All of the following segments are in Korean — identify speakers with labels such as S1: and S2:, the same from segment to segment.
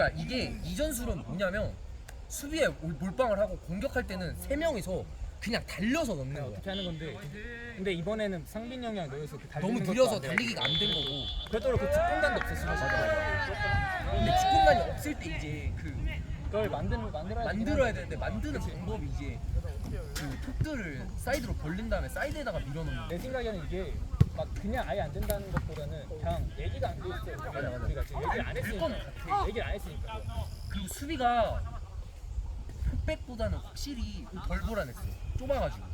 S1: 그러니까 이게 이전술은 뭐냐면 수비에 몰- 몰빵을 하고 공격할 때는 세 명이서 그냥 달려서 넣는 거야.
S2: 어떻게 하는 건데 근데 이번에는 상빈 형이랑 너여서 그 달리는
S1: 너무
S2: 것도
S1: 느려서
S2: 안 돼.
S1: 달리기가 안 된 거고.
S2: 별도로 그 뒷공간도 없었어
S1: 근데 뒷공간이 없을 때 이제 그
S2: 그걸 만드는 만들어야
S1: 만들어야. 되는데 만드는 방법이 이제 그 톱들을 사이드로 벌린 다음에 사이드에다가 밀어넣는
S2: 내 생각에는 이게 막 그냥 아예 안 된다는 것보다는 그냥 얘기가 안 돼 있어요.
S1: 맞아, 맞아.
S2: 우리가 지금 얘기를 안 했으니까.
S1: 건 같아.
S2: 얘기를 안 했으니까.
S1: 그리고 수비가 흑백보다는 확실히 덜 불안했어. 좁아가지고.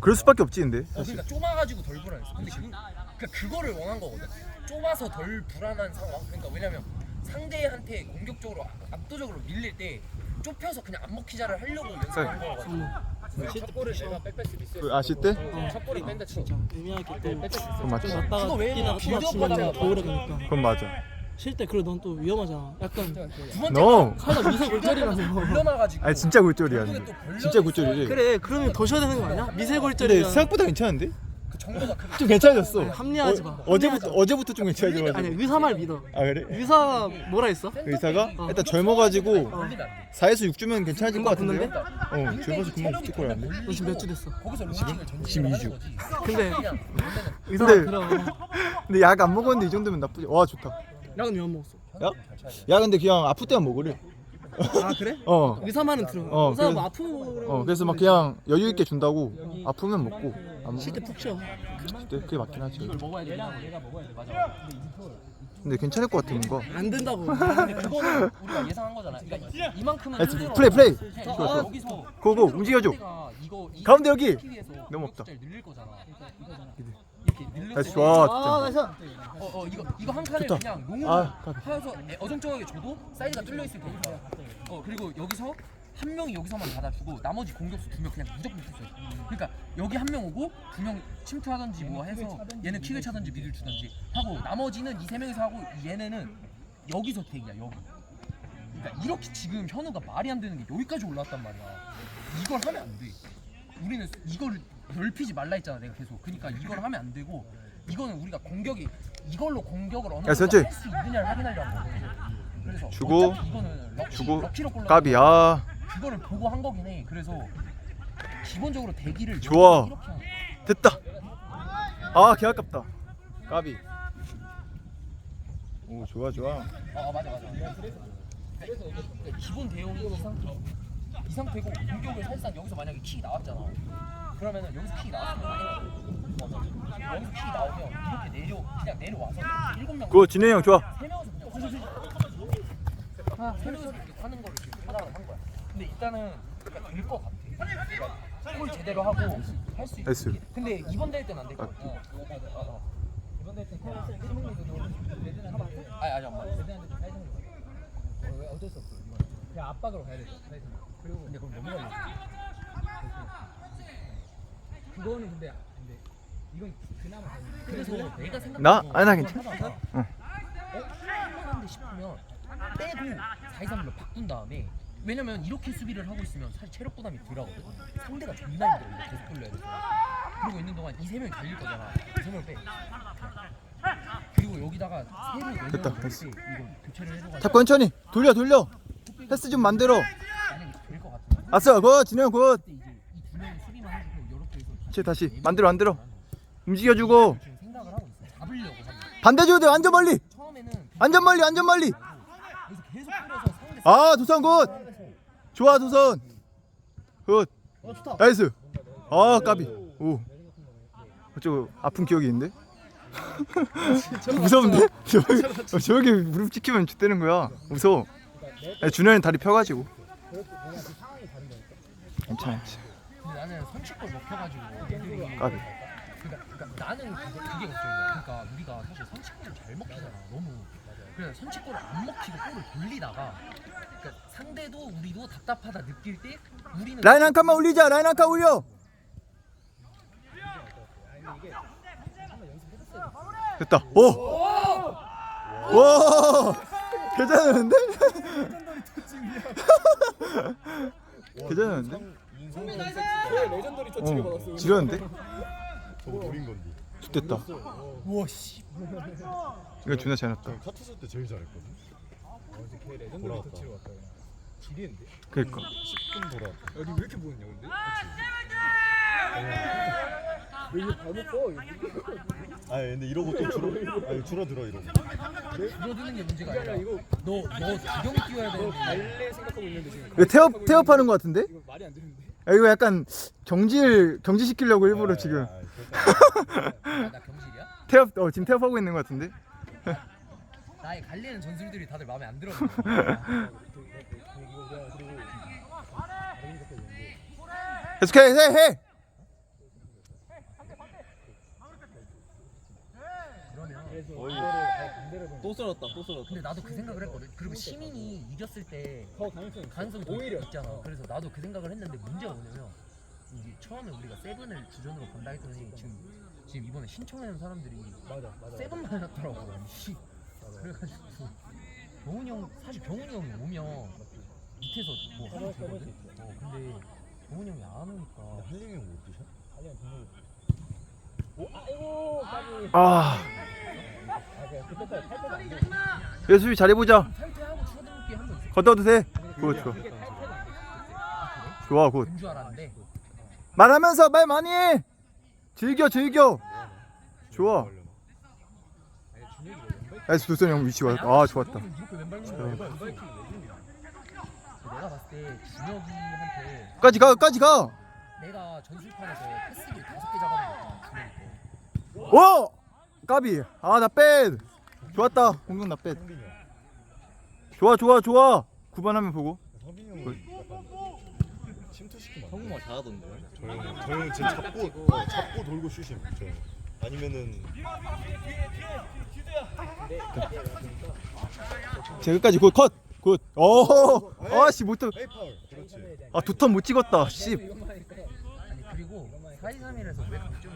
S3: 그럴 수밖에 없지 근데
S1: 어,
S3: 사실.
S1: 그러니까 좁아가지고 덜 불안했어. 근데 그, 그러니까 그거를 원한 거거든. 좁아서 덜 불안한 상황. 그러니까 왜냐면 상대한테 공격적으로 압- 압도적으로 밀릴 때 좁혀서 그냥 안 먹히자를 하려고 연습한 거거든.
S2: 첫 골을 내가 백패스 미스.
S3: 그 아실 때?
S2: 첫 골을 뺀다 쳐.
S4: 애매하게 또
S2: 백패스 미스.
S3: 그건 맞지.
S4: 좀 갔다가
S1: 그거 왜
S4: 뛰다가
S1: 빌드업
S4: 부딪히면
S1: 하다가
S4: 도우려 가니까
S3: 그건 맞아.
S4: 쉴 때 그래 넌 또 위험하잖아 약간
S1: 두 번째
S3: 너
S4: 살짝 미세 골절이라서
S1: 불러놔가지고.
S3: 아니 진짜 굴절이야. 근데. 진짜 굴절이지.
S4: 그래 그러면 더 쉬어야 되는 거 아니야? 미세
S3: 근데
S4: 골절이면
S3: 생각보다 괜찮은데?
S1: 그 정보가 그
S3: 좀 괜찮아졌어.
S4: 합리화하지 마
S3: 어, 제부터 어제부터 좀 괜찮아져가지고.
S4: 아니 의사 말 믿어
S3: 아 그래?
S4: 의사 뭐라 했어?
S3: 의사가 일단 젊어가지고
S1: 걸리면 안 돼.
S3: 4에서 6주면 괜찮아질 것 같은데?
S4: 금방
S3: 어, 젊어서 금방 붙을 거라는데.
S4: 너 지금 몇 주 됐어?
S1: 거기서 로딩을 전진을
S3: 지금
S1: 하는
S3: 이주.
S1: 거지.
S4: 근데
S3: 근데- 근데 약 안 먹었는데 이 정도면 나쁘지. 와 좋다.
S4: 약은 왜안 먹었어?
S3: 야? 야 근데 그냥 아플 때만 먹으래.
S4: 아 그래?
S3: 어.
S4: 의사 말은 들어
S3: 어,
S4: 의사가
S3: 그래서-
S4: 뭐 아프고
S3: 어 그래서 막 그냥 여유 있게 준다고 아프면 먹고
S4: 쉴때 푹 쉬어
S3: 그때 그게 맞긴 하지.
S1: 이걸 먹어야 돼. 얘가 얘가 먹어야 돼. 맞아.
S3: 근데 괜찮을 것 같아 뭔가.
S4: 안 된다고
S1: 그거는 우리가 예상한 거잖아. 그러니까 이만큼은
S3: 아,
S1: 힘들어.
S3: 플레이, 플레이. 좋아,
S1: 이거
S3: 좋아.
S1: 여기서
S3: 고고 움직여줘.
S1: 상대가 이거 이
S3: 가운데 여기. 너무 없다.
S1: 공격 늘릴 거잖아. 이렇게 늘릴
S3: 다시
S1: 때
S3: 좋아
S4: 아
S3: 진짜.
S4: 나이스
S1: 어, 어 이거 이거 한 칸을
S3: 좋다.
S1: 그냥 농으로
S3: 아.
S1: 하여서 애- 어정쩡하게 줘도 사이드가 뚫려 있을 테니까. 어 그리고 여기서 한 명이 여기서만 받아주고 나머지 공격수 두 명 그냥 무조건 붙었어요. 그러니까 여기 한 명 오고 두 명 침투하든지 뭐 해서 얘는 킥을 차든지 미들 주든지 하고 나머지는 이 세 명이서 하고 얘네는 여기서 대기야 여기. 그러니까 이렇게 지금 현우가 말이 안 되는 게 여기까지 올라왔단 말이야. 이걸 하면 안 돼. 우리는 이걸 넓히지 말라 했잖아 내가 계속. 그러니까 이걸 하면 안 되고 이거는 우리가 공격이 이걸로 공격을 어느
S3: 야,
S1: 정도
S3: 선지.
S1: 할 수 있느냐를 확인하려고 한 거거든. 그래서
S3: 주고,
S1: 어차피 이거는 럭키,
S3: 주고
S1: 럭키로 골라
S3: 까비 아
S1: 그거를 보고 한 거긴 해. 그래서 기본적으로 대기를
S3: 좋아.
S1: 이렇게 하는 거야.
S3: 됐다. 아 개 아깝다. 까비. 오 좋아 좋아.
S1: 아 맞아 맞아. 이게 그러니까 기본 대용이 이 상태 이 상태고 공격을 사실상 여기서 만약에 킥이 나왔잖아. 그러면은 여기서 킥이 나왔으면 맞아. 여기서 킥이 나오면 이렇게 내려 그냥 내려와서 일곱 명
S3: 그거 진혜 형 좋아.
S1: 세 그냥 아, 세 이렇게 하는 거를 지금 하나를 한 거야. 근데 일단은 그러니까 될것 같아. 그러니까 골 제대로 하고 할수
S3: 됐어.
S1: 있게. 근데 이번 대회 때는 안 될 것 같아. 어, 맞아. 어, 어. 이번 대회 때는 레드는 하면 안 돼? 아니 아니 엄마. 레드한테 좀 사이즈는 왜 어쩔 수 없어. 이건.
S2: 그냥 압박으로 가야 돼. 사이즈. 그리고
S1: 근데 그럼 너무 걸려.
S2: 그거는 근데 근데 이건 그나마 다행이야.
S1: 그래서 내가 생각
S3: 나? 아니, 나 괜찮아.
S1: 어? 할만한데 싶으면 빼도 4-2-3로 바꾼 다음에 왜냐면 이렇게 수비를 하고 있으면 사실 체력 부담이 덜하거든. 상대가 존나 힘들어 이거 계속 돌려야 돼서. 그러고 있는 동안 이 세 명이 달릴 거잖아. 이 세 명을 빼. 그리고 여기다가 세로 내려올
S3: 됐다,
S1: 때
S3: 됐어.
S1: 이거 교체를 해줘가지고
S3: 자꾸 천천히 돌려 돌려. 패스 좀 만들어.
S1: 만약에 될것
S3: 아싸 굿 진혜 형 굿.
S1: 그때 이제 이 두 명이 수비만 해주고 이렇게 해서
S3: 다시 다시 만들어 만들어. 움직여주고
S1: 지금 생각을 하고 있어. 잡으려고 하는.
S3: 반대 줘야 돼 완전 멀리.
S1: 처음에는
S3: 완전 멀리 완전 멀리.
S1: 여기서 계속 뿌려서 상대
S3: 아 도선 굿. 좋아 도선. 굿. 나이스. 아 까비. 오. 어쩌고 아픈 기억이 있는데? 무서운데? 저- 저기 무릎 찍히면 죽되는 거야. 무서워. 아니, 준현이 다리 펴가지고. 괜찮아.
S1: 근데 나는 선취골 먹혀가지고 애들이
S3: 까비.
S1: 그러니까, 그러니까 나는 그게, 그게 걱정이야. 그러니까 우리가 사실 선취골을 잘 먹히잖아. 너무. 그래서 선취골을 안 먹히고 골을 돌리다가 그러니까 우리도 답답하다 느낄 때 우리는
S3: 라인 한 칸만 올리자. 라인 한 칸 올려. 됐다. 오. 와. 괜찮은데? 괜찮은데?
S2: 레전더리 터치를 받았어.
S3: 어. 지렸는데?
S5: 저거 노린 건데.
S3: 좋됐다.
S1: 우와 씨.
S3: 이거 존나 잘 났다.
S5: 카투스 때 제일 잘했거든.
S2: 레전드
S5: 돌아왔다.
S2: 터치로 왔다 그냥. 지리는데?
S3: 그니까
S5: 10분 돌아왔다.
S2: 여기 왜 이렇게 보였냐 근데? 왜 이거 발 묶어?
S5: 아 근데 이러고 또 줄어 아니 줄어들어 이러고.
S1: 줄어드는 게 문제가 아니라
S2: 이거
S1: 너, 너 구경 뛰어야
S2: 너
S1: 되는데
S2: 발레 생각하고 있는데 지금
S3: 이거 태업 태업하는 거 같은데?
S2: 이거 말이 안 되는데
S3: 야, 이거 약간 경질 경지시키려고 일부러
S5: 아,
S3: 지금
S5: 아, 그렇다.
S1: 아, 나 경질이야?
S3: 태업 어 지금 태업하고 있는 거 같은데?
S1: 나의 갈리는 전술들이 다들 마음에 안 들어
S3: 계속해 해 해.
S4: 또 썰었다 또 썰었다.
S1: 근데 나도 그 생각을 했거든. 그리고 시민이 이겼을
S2: 때더 가능성이 오히려.
S1: 있잖아. 그래서 나도 그 생각을 했는데 문제가 뭐냐면 이게 처음에 우리가 세븐을 주전으로 간다 했더니 지금 지금 이번에 신청하는 사람들이
S2: 맞아 맞아
S1: 세븐만 해놨더라고. 씨. 그래가지고 병훈이 형 사실 병훈이 형이 오면 밑에서 뭐 하면 되거든 어 근데 병훈이 형이 안 오니까
S5: 한림이 형못 드셔?
S2: 달리면 동물 오 아이고 까비
S3: 아
S2: 아 그냥 그때까지 탈 때가 안돼
S3: 예수비 잘해보자.
S1: 탈퇴하고 추가등록기 한번 있어
S3: 걷어도 돼. 그거 좋아.
S2: 그게 탈 때가 안돼
S1: 아
S3: 좋아 굿.
S1: 된줄 알았는데
S3: 말하면서 말 많이 해. 즐겨 즐겨. 좋아.
S2: 아니 준혁이 왜 왼발
S3: 나이스 도선 형 위치 좋았다. 아 좋았다.
S1: 이렇게 왼발
S3: 좋아.
S1: 왼발 왼발 왜 내가 봤을 때 준혁이한테
S3: 까지 가 까지 가.
S1: 내가 전술판에서 패스를 다섯 개 잡아놓은 준혁이
S3: 오! 까비. 아나 뺀. 좋았다. 공격 나 뺀.
S5: 성빈이 형.
S3: 좋아 좋아 좋아. 9번 하면 보고.
S5: 성빈이 형은 약간 침투시키면 안 돼.
S4: 형구가 잘하던데
S5: 저 형은 저 형은 진짜 잡고 어, 잡고 돌고 슛임. 저 형. 아니면은
S3: 제 끝까지 굿 컷. 굿. 오. 아씨 못.
S5: 에이 파울. 그렇지.
S3: 아 두턴 못 찍었다. 씨.
S1: 아니 그리고 4-2-3-1에서 왜 강점이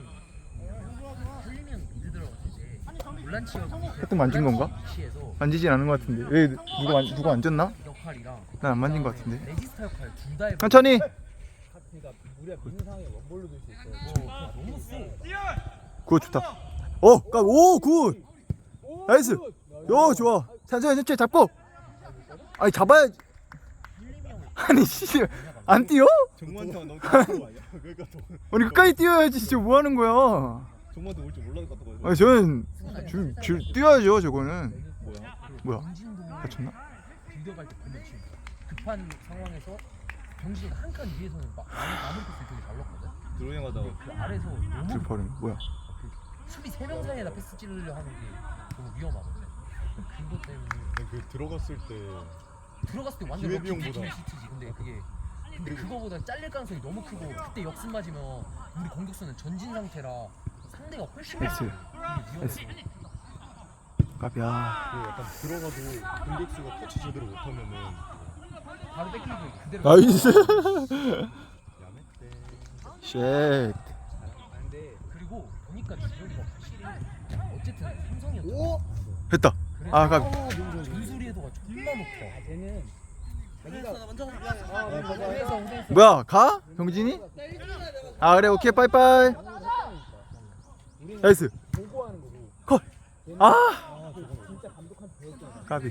S1: 풀리면 미드 들어갔을 때 볼란치
S3: 혜택 만진 건가?
S1: 위치에서
S3: 만지진 않은 것 같은데. 왜 누가 만, 누가 만졌나?
S1: 역할이랑
S3: 난 안 만진 것 같은데.
S1: 레지스타 역할 둘다 해보
S3: 천천히.
S2: 그러니까 원볼로 수 있어
S1: 어, 너무 세
S3: 굿 좋다. 오, 까, 오, 굿.
S2: 오,
S3: 나이스.
S2: 굿!
S3: 요, 좋아. 천천히, 천천히 잡고. 아니 잡아야지. 아니 씨, 안 뛰어?
S5: 정모한테 너무 가까워 아니야? 그러니까 또
S3: 아니 끝까지 뛰어야지. 진짜 뭐 하는 거야?
S5: 정모한테 올 줄 몰라서 갔다 가지고.
S3: 아니 저는 줄, 줄 뛰어야죠. 저거는.
S5: 뭐야?
S3: 뭐야? 다쳤나?
S1: 빌드업 할때 보면 지금 급한 상황에서 병진이가 한 칸 위에서는 막 남은 패스 되게 잘 넣거든
S5: 드로잉 하다가
S1: 그 아래서 너무
S3: 들퍼는 뭐야?
S1: 수비 세 명 사이에다 패스 찌르려 하는 게 너무 위험하거든 그것 때문에
S5: 그 들어갔을 때
S1: 들어갔을 때 완전
S5: 기회
S1: 럭키
S5: 비용보다.
S1: 시트지 근데 그게 근데 그거보다 잘릴 가능성이 너무 크고 그때 역습 맞으면 우리 공격수는 전진 상태라 상대가 훨씬. 많아. 이게 위험해
S3: 까비야.
S5: 그 약간 들어가도 공격수가 터치 제대로 못하면은
S1: 바로 뺏기고 그대로
S3: 나이스.
S5: 야매
S3: 쉣.
S2: 근데
S1: 그리고 보니까 주혁이가 확실히 어쨌든 삼성이었잖아
S3: 했다. 아, 까비.
S1: 전술이 존나 높아
S2: 아 쟤는 자기가
S4: 먼저
S2: 아
S1: 그래서 우리
S3: 뭐야? 가? 병진이? 아 그래 오케이 빠이빠이. 나이스. 컷. 아.
S2: 아, 진짜 감독한테 배웠잖아
S3: 까비.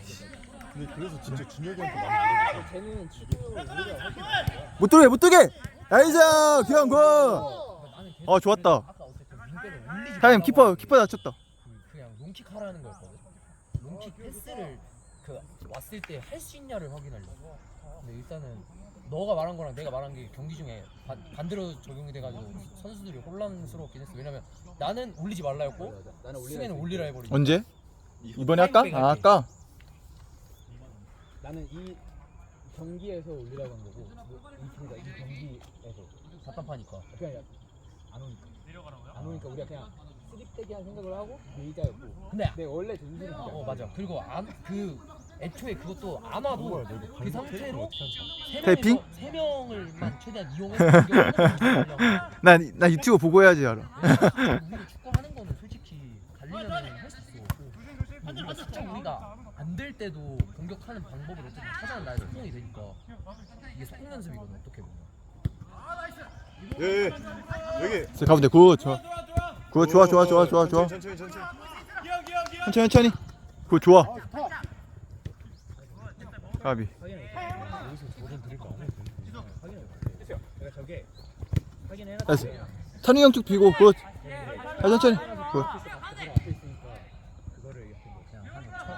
S5: 근데 그래서 진짜 준혁이한테 많이 물어봤어.
S2: 쟤는 지금 우리가 훨씬 잘해.
S3: 못 들게 못 들게. 나이스 귀여운
S1: 걔
S3: 어, 좋았다. 타임 키퍼 키퍼 다쳤다.
S1: 그- 그냥 롱킥 하라는 그 왔을 때 할 수 있냐를 확인하려고. 근데 일단은 너가 말한 거랑 내가 말한 게 경기 중에 반, 반대로 적용이 돼가지고 선수들이 혼란스러웠긴 했어. 왜냐면 나는 올리지 말라였고 수비는 올리라 해버리고.
S3: 언제? 이번에 할까? 아 아까.
S2: 나는 이 경기에서 올리라고 한 거고 뭐, 이 그러니까 이 경기에서
S1: 답답하니까.
S2: 그냥 안 오니까 안 오니까 우리가 그냥 쓰리떼기 한 생각을 하고 밀자였고
S1: 근데
S2: 근데 원래 전술이 그게
S1: 어 맞아. 그리고 안 그 애초에 그것도 안 와도
S5: 이거
S1: 그 상태로
S3: 테이핑?
S1: 세 명을만 최대한 이용해서 하려고.
S3: 나나 유튜브 보고 해야지 알아.
S1: 왜냐면 우리가 축구하는 거는 솔직히 갈리면 할수 없고 우리가 진짜 우리가 안 될 때도 공격하는 방법을 어쨌든 찾아내야 소통이 되니까 이게 속공 연습이거든 어떻게 보면
S5: 예, 예. 여기.
S3: 제 가운데 굿 좋아. 굿 좋아 좋아 좋아 좋아 좋아.
S5: 천천히 천천히.
S3: 천천히 천천히. 굿 좋아.
S2: 거 아니에 확인해
S3: 나이스 찬우 형쪽 비고 굿 아, 천천히. 굿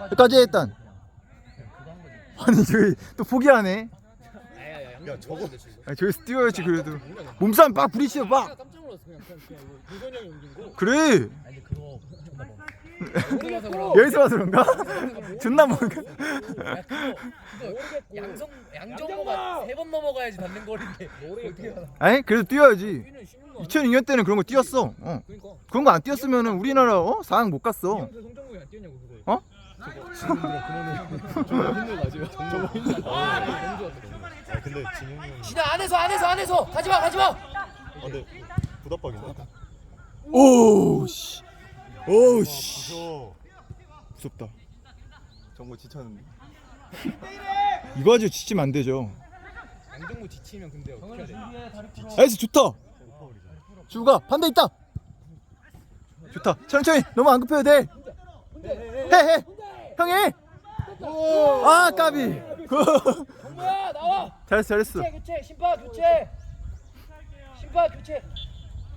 S3: 끝까지 일단. 아니 저기 또 포기하네.
S2: 야
S5: 저거.
S3: 아니, 저기서 뛰어야지 그래도. 몸싸움 빡 부딪히면 빡.
S2: 깜짝 놀랐어 그냥. 그냥 이거 도전이 형이 옮긴 거.
S3: 그래.
S2: 아니 그거. 존나 뭐.
S1: 여기서
S3: 와서 그런가? 존나 뭔가
S1: 야, 그거 그거 양성 양정모가 세 번 넘어가야지 닿는 거리인데?
S3: 아니 그래도 뛰어야지
S2: 우리는 쉬는 거.
S3: 2002년 때는 그런 거 뛰었어 어.
S2: 그러니까.
S3: 그런 거 안 뛰었으면은 우리나라 어? 4강 못 갔어
S2: 형그 송정국이 안 뛰었냐고 그거에.
S3: 어?
S2: 아.
S5: 아 근데 진영이 형이
S1: 진아 안에서 안에서 안에서 가지마 가지마
S5: 아 근데 부답박이네
S3: 오우씨 오우씨.
S5: 부셔
S3: 무섭다. 정보 지쳤는데. 이거 가지고 지치면 안 되죠.
S2: 양정구 지치면 근데 어떻게 해야 돼?
S3: 나이스 좋다. 주가 반대 있다. 좋다. 천천히 너무 안 급해도 돼 해해. 형이. 아 까비. 굿.
S1: 정모야 나와.
S3: 잘했어 잘했어.
S1: 교체 교체. 심판 교체. 심판 교체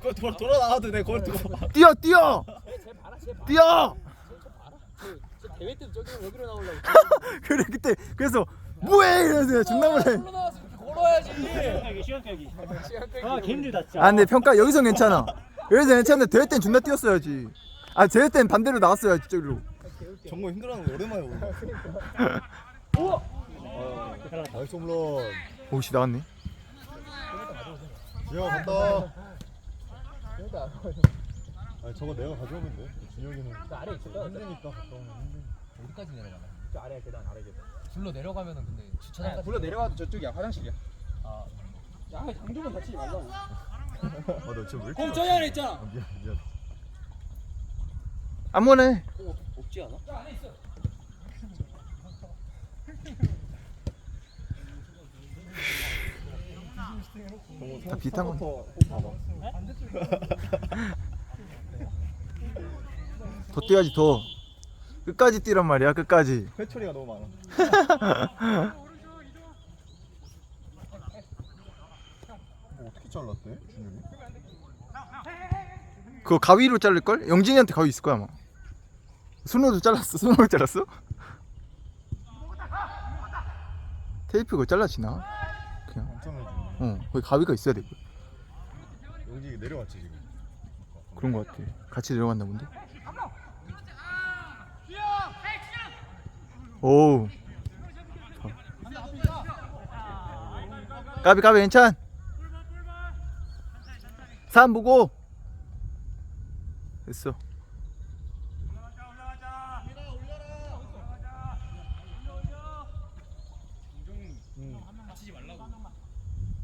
S4: 그거 돌아 돌아 나와도 내 거울 두고. 봐.
S3: 뛰어 뛰어! 뛰어!
S2: 저 대회 때도 저기 여기로 나오려고.
S3: 그래 그때 그래서 뭐해! 이러면서 내가 존나 몰래
S1: 올라 나와서 이렇게 걸어야지
S2: 시간 끌기.
S6: 아, 개 힘들다 진짜.
S3: 아 근데 평가 여기서 괜찮아. 여기서 괜찮은데 대회 땐 존나 뛰었어야지. 아 대회 땐 반대로 나왔어야지 저기로.
S5: 정말 힘들어하는 거 오랜만에 보네 나이스 홈런.
S3: 오씨 나왔네
S5: 진영아 간다 아니 저거 내가 가져오면 돼 진영이는
S2: 아래 있을 거야.
S5: 힘드니까 갔다 오면 힘드니까
S1: 어디까지 내려가나
S2: 저 아래 계단 아래 계단.
S1: 불러 내려가면은 근데 주차장까지
S4: 불러 내려가도 저쪽이야 화장실이야.
S1: 아,
S4: 야 장조건 다치지 말라고.
S5: 아나 지금 왜 이렇게
S4: 그럼 저기 안에 있잖아.
S5: 아, 미안 미안
S3: 아무거나 해
S4: 없지 않아?
S3: 다 비슷한 건더 뛰어야지 더 끝까지 뛰란 말이야 끝까지
S5: 회초리가 너무 많아 뭐 어떻게 잘랐대 준영이?
S3: 그거 가위로 자를 걸? 영진이한테 가위 있을 거야 아마 손으로 잘랐어 손으로 잘랐어? 테이프 그거 잘라지나? 어 거기 가위가 있어야 돼
S5: 여기 내려왔지 지금.
S3: 그런 거 같아. 같이 내려갔나 본데? 오우. 까비 까비 괜찮. 3 보고. 됐어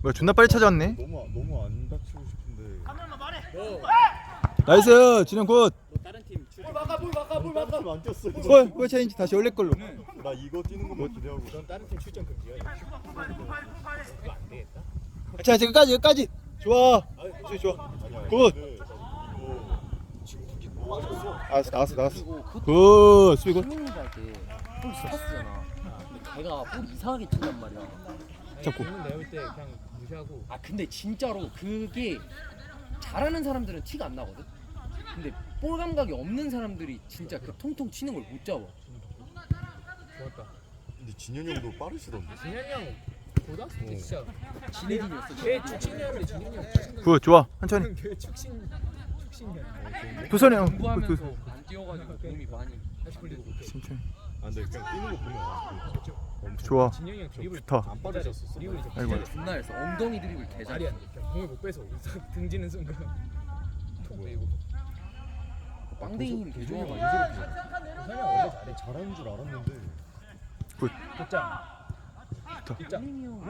S3: 뭐야 존나 빨리 찾아왔네.
S5: 너무 너무 안 다치고 싶은데.
S3: 나이스 진영 굿.
S4: 다른 팀 출.
S1: 막아 물 막아 물 막아.
S5: 다치면 안 뛰었어
S3: 골! 골 체인지 다시 원래 걸로.
S5: 나 이거 뛰는 것만 기대하고
S2: 전 다른 팀 출전 금지야. 이거.
S3: 자 이제 끝까지 끝까지. 좋아. 좋아.
S5: 아니야
S3: 굿.
S5: 이거
S3: 나왔어
S1: 그리고 그것도
S3: 굿. 수비 굿.
S1: 승민이가 할때볼 스타스잖아. 근데 걔가 볼 이상하게 친단 말이야.
S3: 잡고.
S2: 공은 내올 때 그냥 무시하고.
S1: 아 근데 진짜로 그게 잘하는 사람들은 티가 안 나거든 근데 볼 감각이 없는 사람들이 진짜 그 통통 치는 걸 못 잡아
S2: 좋았다.
S5: 근데 진현이 형도 빠르시던데
S2: 진현이 형 고등학생 때 진짜
S1: 지네딘이었어
S2: 걔 축신이었는데 진현이 형 축신.
S3: 굿 좋아 천천히
S2: 걔 축신 축신이야.
S3: 도선이 형 굿,
S1: 공부하면서
S3: 굿.
S1: 안 뛰어가지고 도움이 많이
S2: 다시 걸리고.
S3: 천천히
S5: 아 근데 그냥 뛰는 거 보면 알아.
S3: 좋아
S2: 진현이 형 드리블
S3: 좋다
S5: 안 빠르셨었어
S2: 드리블 이제
S3: 아이고.
S2: 진짜
S1: 존나 해서 엉덩이 드리블
S2: 말이
S1: 개잘해
S2: 안 돼. 그냥 공을 못 빼서 등지는 순간 톡 빼고.
S1: 빵댕이 힘개 좋아가지고
S2: 부산이 형 원래 잘해.
S5: 잘하는 줄 알았는데
S2: 득점.
S3: 좋다.
S1: 상민이
S5: 형와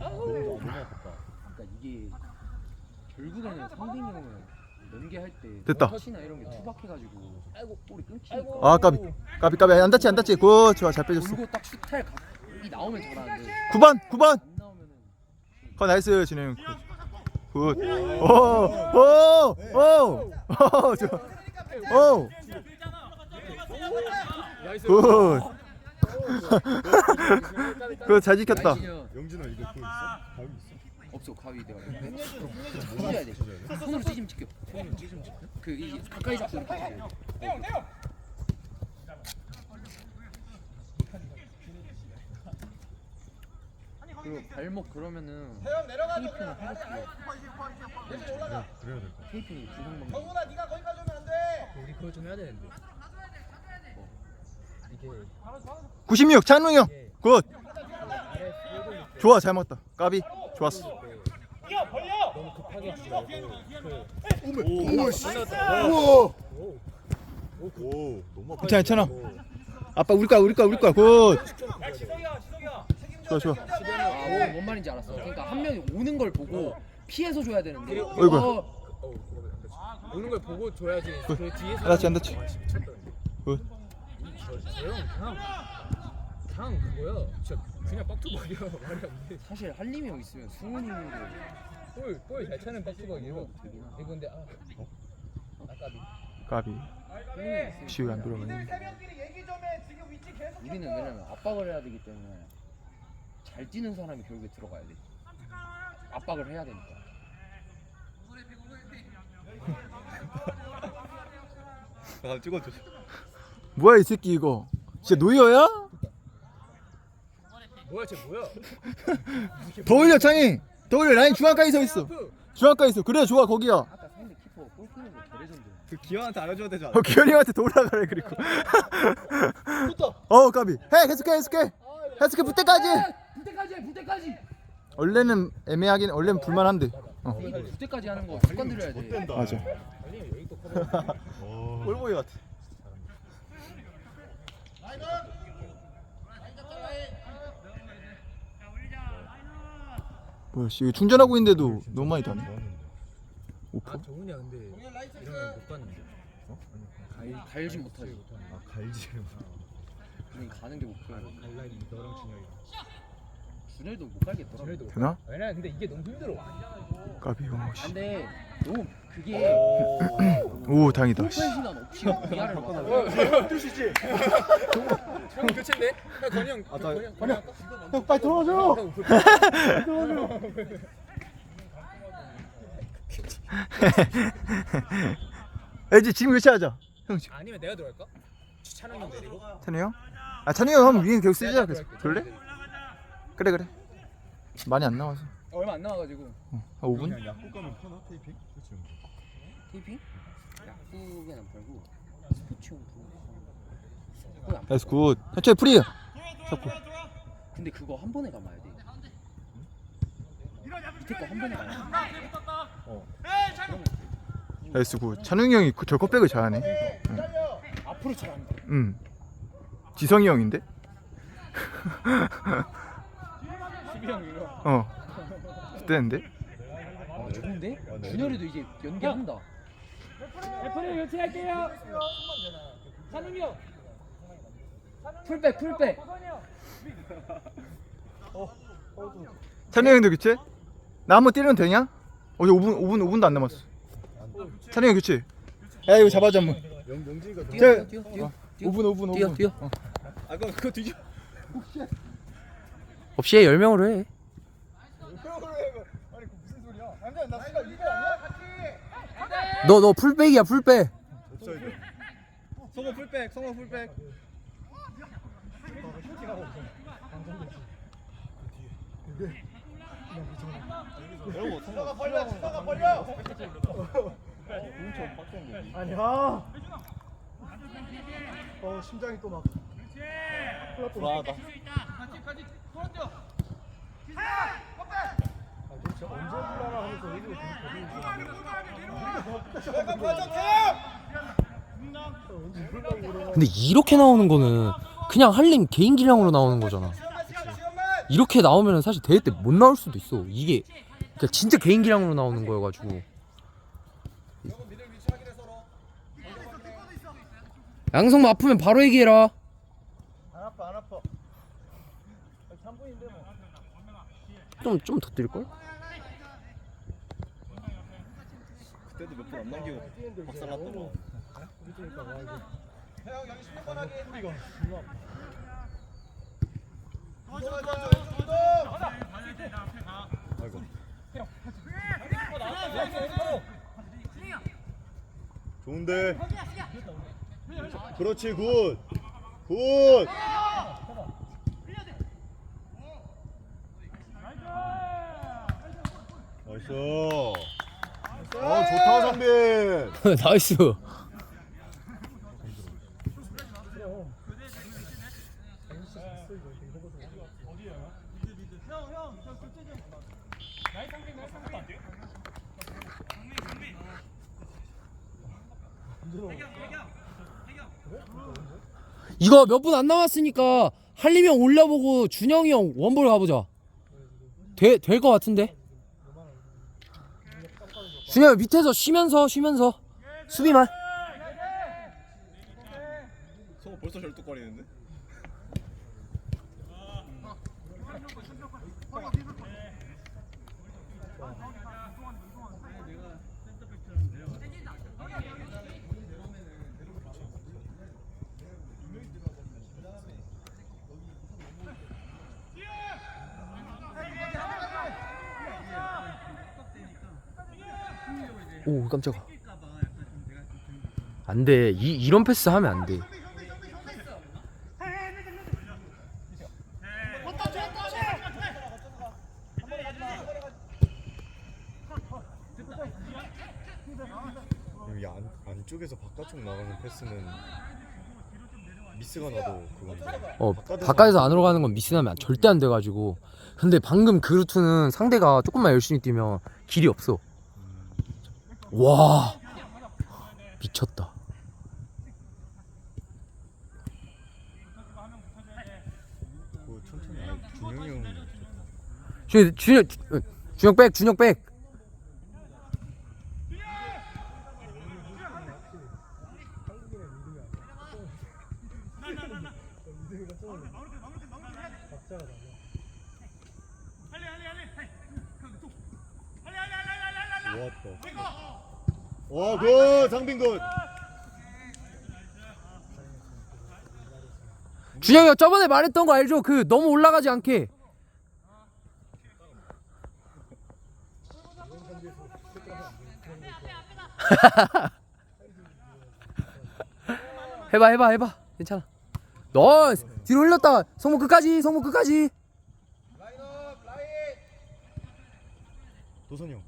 S5: 너무 너무 아깝다
S1: 그러니까 이게 결국에는 형은 연계할 때
S3: 됐다.
S1: 터치나 이런 게 투박해가지고 아이고. 볼이 끊기니까.
S2: 아
S3: 까비. 까비 까비. 안 다치 안 다치 굿. 좋아 잘 빼줬어.
S1: 돌고 딱 슈탈 각이 나오면 잘하는데.
S3: 9번 9번
S1: 안 나오면은.
S3: 컷 나이스 진영 굿오오오오 좋아. 오.
S2: 나이스.
S3: 굿. 그거 잘 지켰다.
S1: 나이지면
S5: 영진아 이거 그거 있어? 있어?
S1: 없어 가위 내가 찢어야 돼 손으로 찢으면 찍혀 손으로 찢으면 찍혀 그 이 가까이 잡고 이렇게 찢어야 돼 그리고 발목 그러면은 하루 필요
S5: 그래야 될 거.
S1: 테이프는 구성만
S2: 우리 그거 좀 해야 되는데. 이게
S3: 96 찬웅이 형.
S2: 이게
S3: 굿.
S2: 아래 스피드를
S3: 좋아 잘 먹었다. 까비. 좋았어.
S2: 너무 급하게 하지 말고 그
S5: 오, 씨.
S3: 우와.
S2: 오,
S5: 오, 너무 아파.
S3: 괜찮아 괜찮아. 아빠 우리 거야 우리 거야 우리 거야 굿. 좋아 좋아.
S1: 아뭔 뭔 말인지 알았어 그러니까 한 명이 오는 걸 보고 피해서 줘야 되는데
S3: 어이구.
S1: 어.
S2: 오는 걸 보고 줘야지. 그 뒤에서
S3: 안 다치 안 다치.
S2: 미쳤다.
S3: 굿.
S2: 저형 그냥 그냥 그거야. 진짜 그냥 빡투박이야. 말이 안 돼.
S1: 사실 한림이 형 있으면 승훈이 형도
S2: 볼볼잘 차는 빡투박이야. 이거 근데 아, 아까비.
S3: 까비. 지우 안 돌아가네.
S1: 우리는 왜냐면 압박을 해야 되기 때문에 잘 뛰는 사람이 결국에 들어가야 돼. 압박을 해야 되니까.
S5: 아, 찍어줘.
S3: 뭐야 이 새끼 이거. 진짜 노이어야?
S2: 뭐야 쟤 뭐야?
S3: 더 올려 창이. 더 올려 라인 중앙까지 서 있어. 중앙까지 있어. 그래 좋아 거기야.
S1: 아까 상대 키퍼 골 끄는 거 개레전드.
S4: 그 기현한테 알려줘야 되지 않아?
S3: 어 기현이한테 돌아가래 그리고. 어 까비. 해 계속해 계속해. 계속해 붙 때까지.
S1: 불 때까지 해, 불 때까지.
S3: 원래는 애매하긴 원래는 불만한데. 어.
S1: 이거 때까지 하는 거 습관 들여야 돼.
S3: 맞아.
S4: 꼴보이 같아.
S3: 뭐야 씨 이거 충전하고 있는데도 너무 많이 다네. 오퍼.
S2: 아 정훈이야 근데 이러면 못 봤는데. 어? 아니
S1: 갈 갈지 못하지.
S5: 아, 갈지.
S1: 우린 가는 게 목표야.
S2: 갈라인 너랑 준혁이랑.
S1: 준열도 못 갈겠더라.
S2: 준혁이도.
S3: 되나?
S2: 왜냐 근데 이게 너무 힘들어.
S3: 까비. 어,
S1: 아,
S3: 씨.
S1: 근데 너무 그게
S3: 오 다행이다. 씨.
S1: 골 시간 없이 위아를 막.
S2: 형 교체인데? 야 건이 형. 아, 건이 형. 건이 형.
S3: 형 빨리 들어줘. 이제 지금 교체하자. 형 지금
S2: 아니면 내가 들어갈까? 찬웅 형 내리고.
S3: 찬우 형? 아 찬우 형 하면 위에 계속 쓰자. 그래서 그럴래? 그래 그래. 많이 안 나와서.
S1: 얼마 안 나와가지고.
S3: 어, 한 5분?
S5: 그냥 약국 가면 파나 테이핑? 그렇지.
S1: 테이핑? 약국엔 안 팔고 스포츠용품. 그거 안 팔.
S3: 나이스 굿. 천천히 프리. 잡고.
S1: 근데 그거 한 번에 감아야 돼. 밑에 거 한 번에 감아.
S3: 나이스 굿. 찬웅이 형이 그 절컵백을 잘하네.
S1: 앞으로 잘안 가.
S3: 음. 지성이 형인데?
S1: 이거.
S3: 어. 그때인데?
S1: 아, 좋은데? 준열이도 이제 연기한다.
S2: 애플을 교체할게요. 찬웅이 형.
S1: 풀백 풀백.
S3: 찬웅 형도 교체? 나 한번 때리면 되냐? 어제 5분 5분 5분도 안 남았어. 형 교체. 야 이거 잡아줘 한번.
S5: 영 영진이가
S1: 뛰어.
S3: 5분 5분 5분.
S1: 뛰어 뛰어.
S4: 아 그거 그거 뒤져.
S1: 없이 해 10명으로 해. 너 너 풀백이야 풀백.
S4: 성호 풀백, 성호 풀백.
S6: 아니야. 어 심장이 또 막.
S4: 불안하다.
S6: 도대체 언제 하면서.
S7: 근데 이렇게 나오는 거는 그냥 한림 개인 기량으로 나오는 거잖아. 이렇게 나오면 사실 대회 때 못 나올 수도 있어. 이게 그러니까 진짜 개인 기량으로 나오는 거여가지고. 양성 아프면 바로 얘기해라.
S6: 안 아파 안 아파. 3분인데 뭐.
S7: 좀 좀 더 뛸 걸?
S4: 그때도 몇 분 안 남기고 박살났던 거.
S5: 아이고. 좋은데. 그렇지 굿. 굿. 나이스. 어 좋다 상빈.
S1: 나이스. 이거 몇 분 안 남았으니까 할림이 형 올려보고 준영이 형 원볼 가보자. 돼, 될것 같은데? 준영이 밑에서 쉬면서 쉬면서 수비만.
S8: 성우 벌써 절뚝거리는데?
S1: 오 깜짝아. 안 돼. 이 이런 패스 하면 안 돼.
S5: 여기 안 안쪽에서 바깥쪽 나가는 패스는 미스가 나도 그건데.
S1: 어
S5: 바깥에서
S1: 바깥에서 안으로 가는 건 미스나면 절대 안 돼가지고. 근데 방금 그 루트는 상대가 조금만 열심히 뛰면 길이 없어. 와 미쳤다.
S5: 준영이
S1: 형준 준영 백 준영 백.
S5: 좋았다. 와, 굿! 상빈 굿!
S1: 준영이 형 저번에 말했던 거 알죠? 그 너무 올라가지 않게. 해봐 해봐 해봐 괜찮아. 너 뒤로 흘렸다. 성무 끝까지 성무 끝까지.
S5: 도선이 형.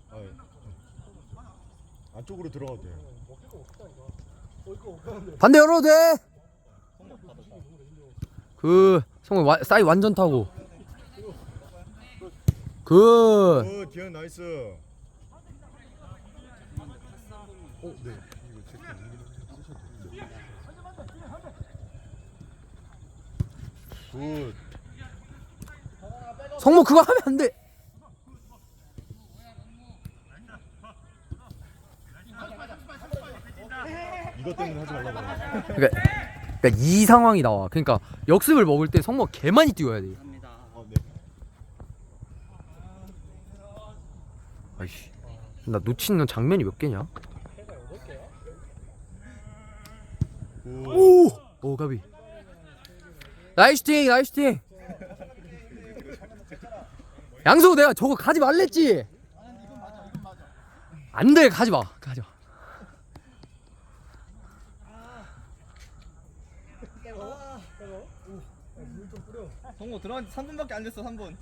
S5: 안쪽으로 들어가도 돼.
S1: 반대 열어도 돼. 그 성우 와, 사이 완전 타고. 그
S5: 굿, 기현 나이스. 어, 네. 이거 체크 쓰셔도 돼요. 굿.
S1: 성무 그거 하면 안 돼.
S5: 이것 때문에 하지 말라고.
S1: 그러니까, 그러니까 이 상황이 나와. 그러니까 역습을 먹을 때 성무가 개 많이 뛰어야 돼.
S5: 아, 네.
S1: 아이씨. 나 놓치는 장면이 몇 개냐?
S5: 굿.
S1: 오! 오 가비. 나이스 팅, 나이스 팅. 양성우 내가 저거 가지 말랬지. 안 돼, 가지 마. 가지 마.
S7: 성우 들어간 지 3분밖에 안 됐어 3분